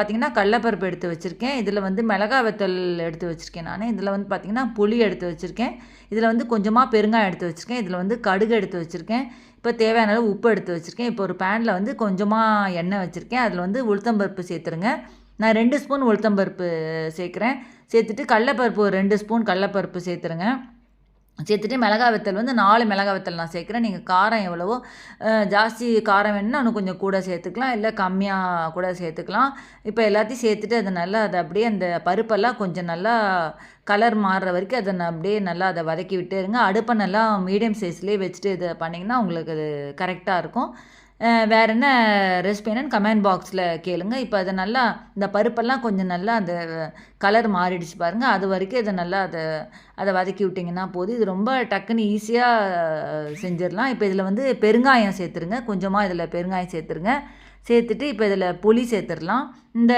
பார்த்தீங்கன்னா கடலப்பருப்பு எடுத்து வச்சுருக்கேன். இதில் வந்து மிளகா வெத்தல் எடுத்து வச்சுருக்கேன் நான். இதில் வந்து பார்த்திங்கன்னா புளி எடுத்து வச்சுருக்கேன். இதில் வந்து கொஞ்சமாக பெருங்காயம் எடுத்து வச்சுருக்கேன். இதில் வந்து கடுகு எடுத்து வச்சுருக்கேன். இப்போ தேவையான அளவு உப்பு எடுத்து வச்சுருக்கேன். இப்போ ஒரு பேனில் வந்து கொஞ்சமாக எண்ணெய் வச்சுருக்கேன். அதில் வந்து உளுத்தம்பருப்பு சேர்த்துருங்க. நான் ரெண்டு ஸ்பூன் உளுத்தம்பருப்பு சேர்க்குறேன். சேர்த்துட்டு கடலப்பருப்பு ஒரு ரெண்டு ஸ்பூன் கடலப்பருப்பு சேர்த்துருங்க. சேர்த்துட்டு மிளகா வத்தல் வந்து நாலு மிளகா வத்தல் நான் சேர்க்குறேன். நீங்கள் காரம் எவ்வளவோ ஜாஸ்தி காரம் வேணும்னா இன்னும் கொஞ்சம் கூட சேர்த்துக்கலாம். இல்லை கம்மியாக கூட சேர்த்துக்கலாம். இப்போ எல்லாத்தையும் சேர்த்துட்டு அதை நல்லா அதை அப்படியே அந்த பருப்பெல்லாம் கொஞ்சம் நல்லா கலர் மாறுற வரைக்கும் அதை நான் அப்படியே நல்லா அதை வதக்கி விட்டுருங்க அடுப்பை நல்லா மீடியம் சைஸ்லேயே வச்சுட்டு இதை பண்ணிங்கன்னா உங்களுக்கு அது கரெக்டாக இருக்கும். வேறு என்ன ரெசிபி என்னன்னு கமெண்ட் பாக்ஸில் கேளுங்க. இப்போ அதை நல்லா இந்த பருப்பெல்லாம் கொஞ்சம் நல்லா அந்த கலர் மாறிடுச்சு பாருங்கள் அது வரைக்கும் இதை நல்லா அதை அதை வதக்கி விட்டிங்கன்னா போதும். இது ரொம்ப டக்குன்னு ஈஸியாக செஞ்சிடலாம். இப்போ இதில் வந்து பெருங்காயம் சேர்த்துருங்க. கொஞ்சமாக இதில் பெருங்காயம் சேர்த்துருங்க. சேர்த்துட்டு இப்போ இதில் புளி சேர்த்துடலாம். இந்த